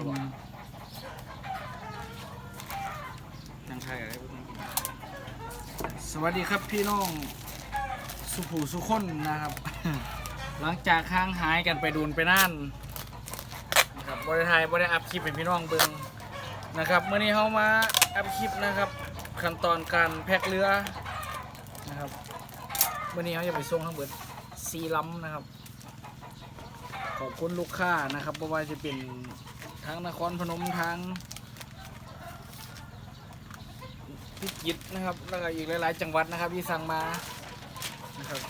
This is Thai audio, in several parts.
ก็บอกนั่งไทยอะไรพวกนี้สวัสดีครับพี่น้องสุผูสุคนนะครับ หลังจากค้างหายกันไปดูนไปน่านนะครับบริไทยบริอัพคลิปเป็นพี่น้องเบิงนะครับเมื่อนี้เขามาอัพคลิปนะครับ ขั้นตอนการแพ็คเรือนะครับเมื่อนี้เขาจะไปส่งทั้งเบิดซีลัมนะครับ ขอบคุณลูกค้านะครับไม่ว่าจะเป็น ทั้งนครพนมทั้งพิจิตรนะครับ แล้วก็อีกหลาย ๆ จังหวัดนะครับ ที่สั่งมานะครับ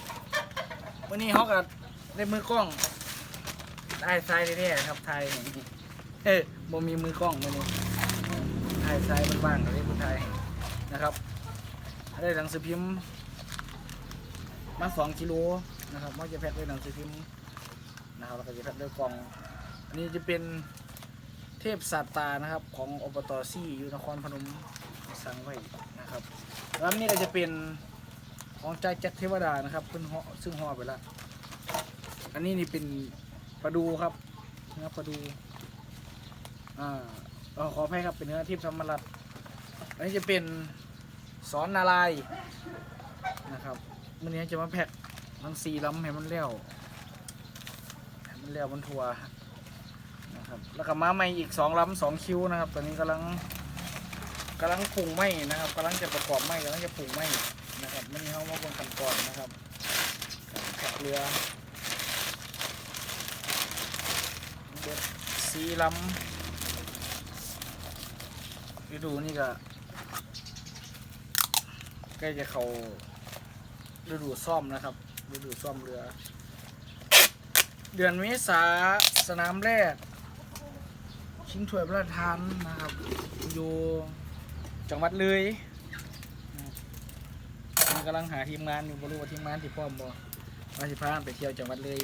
วันนี้เขาก็ได้มือกล้องได้ทรายแท้ๆครับไทยเอ้ยบ่มีมือกล้องวันนี้ไทยทรายบ้านๆก็ได้ผู้ไทยนะครับได้หนังสือพิมพ์มาสองกิโลนะครับว่าจะแพ็คด้วยหนังสือพิมพ์นะครับแล้วก็จะแพ็คด้วยกล่อง อันนี้จะเป็น เทพสัตตานะครับของอบตซี่อยู่นครพนมสั่งไว้นะครับแล้วนี่ก็จะเป็นของใจแจ็คเทวดานะครับเพิ่นห่อซึ่งห่อไปแล้วอันนี้นี่เป็นปลาดูครับเนื้อปลาดูอ่าเอ่อขออภัยครับเป็นเนื้อทิพย์ธรรมรัตอันนี้จะเป็นสอนนารายนะครับมันนี้จะมาแพ็คทั้งสี่ลำให้มันเลี้ยวให้มันเลี้ยวมันทัว ครับแล้วก็มาใหม่อีกสองลำสองคิวนะครับตอนนี้กำลังกำลังปรุงไหมนะครับกำลังจะประกอบไหมกำลังจะปรุงไหมนะครับไม่มีเขามาบนขั้นตอนนะครับแขกเรือเด็ดสีลำฤดูนี่ก็ใกล้จะเขาฤดูซ่อมนะครับฤดูซ่อมเรือ เดือนเมษาสนามแรก ชิงถ้วยพระราชทานนะครับ อยู่จังหวัดเลยมันกำลังหาทีมงานอยู่บรู้ว่าทีมงานที่พร้อมบ่ว่าสิพาไปเที่ยวจังหวัดเลย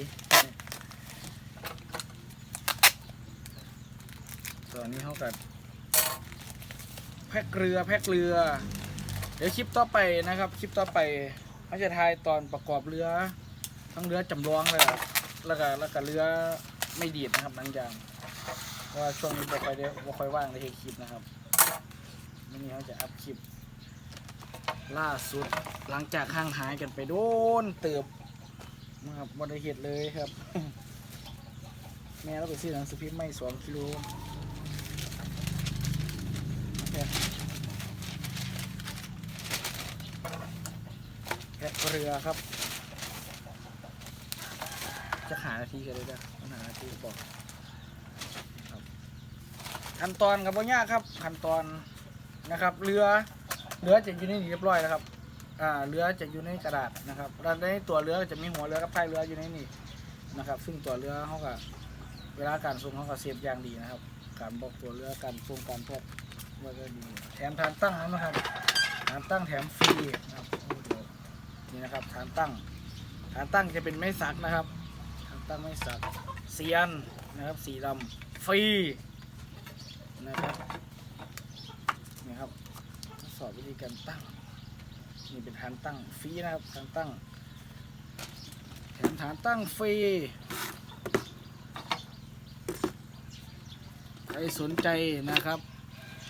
ตอนนี้เขากัแพ็กเรือแพ็กเรือ เดี๋ยวคลิปต่อไปนะครับ คลิปต่อไปเขาจะถ่ายตอนประกอบเรือ ทั้งเรือจำลองเลยอะแล้วก็แล้วก็เรือไม่ดีดนะครับหลังจาก ราะว่าช่วงนี้บ่ค่อยได้บ่ค่อยว่างในเฮ็ดคลิปนะครับวันนี้เขาจะอัพคลิป ล่าสุดหลังจากห่างหายกันไปโดนเติบนะครับบริเหตุเลยครับ แม่เราไปซื้อหนังสือพิมพ์ไม่สองกิโลแพ็คแพ็คเรือครับ จะหานาทีกันเลยนะต้องหานาทีบอก ขั้นตอนกับว่ายากครับขั้นตอนนะครับเรือเรือจะอยู่ในนี่เรียบร้อยแล้วครับอ่าเรือจะอยู่ในกระดาษนะครับแล้วในตัวเรือจะมีหัวเรือกับท้ายเรืออยู่ในนี่นะครับ ซึ่งตัวเรือเขาก็เวลาการส่งเขาก็เซฟอย่างดีนะครับ การบอกตัวเรือการส่งการแพ็คว่าก็ดีแถมฐานตั้งนะครับฐานตั้งแถมฟรีนะครับนี่นะครับฐานตั้งฐานตั้งจะเป็นไม้สักนะครับฐานตั้งไม้สักเซียนนะครับสีดำฟรีนะครับ นี่ครับทดสอบวิธี การตั้งนี่เป็นฐานตั้งฟรีนะครับฐานตั้งแถมฐานตั้งฟรีใครสนใจนะครับ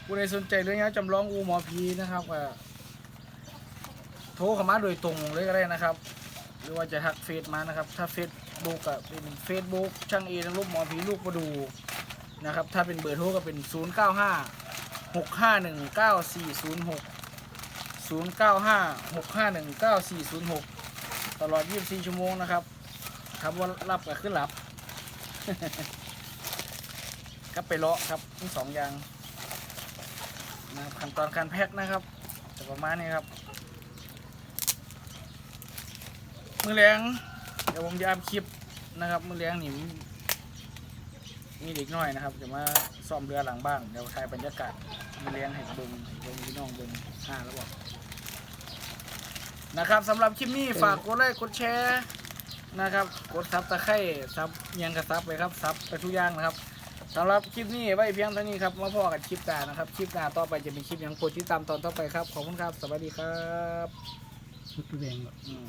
ผู้ใดสนใจเรื่องนี้จำลองอูหมอพีนะครับก็โทรเข้ามาโดยตรงเลยก็ได้นะครับ หรือว่าจะทักเฟซมานะครับ ถ้าเฟซบุ๊กก็เป็นเฟซบุ๊กช่างเอทั้งรูปหมอผีลูกประดูนะครับ ถ้าเป็นเบอร์โทรก็เป็น 0 9 5หกห้าหนึ่ง เก้าสี่ศูนย์เก้าห้าหกห้าหนึ่งเก้าสี่ศูนย์หกตลอดยี่สิบสี่ชั่วโมงนะครับครับว่ารับกับขึ้นหลับก็ไปเลาะครับทั้งสองอย่างนะขั้นตอนการแพ็คนะครับจะประมาณนี้ครับ มือแรงเดี๋ยวผมจะอัพคลิปนะครับ มือแรงนี่มีเด็กน้อยนะครับจะมาซ่อมเรือหลังบ้านเดี๋ยวถ่ายบรรยากาศมาเลี้ยงให้เบิ้งห้เบิ้งพี่น้องเบิ้งห้าแล้วบอก นะครับสำหรับคลิปนี้ฝากกดไลค์กดแชร์นะครับ กดซับตะไคร่ซับเอียังกระซับเลยครับซับไปทุกอย่างนะครับสำหรับคลิปนี้ไว้เพียงเท่านี้ครับมาพอกันคลิปหน้านะครับคลิปหน้าต่อไปจะเป็นคลิปยังโปรดติดตามตอนต่อไปครับขอบคุณครับสวัสดีครับชุดแดงอืม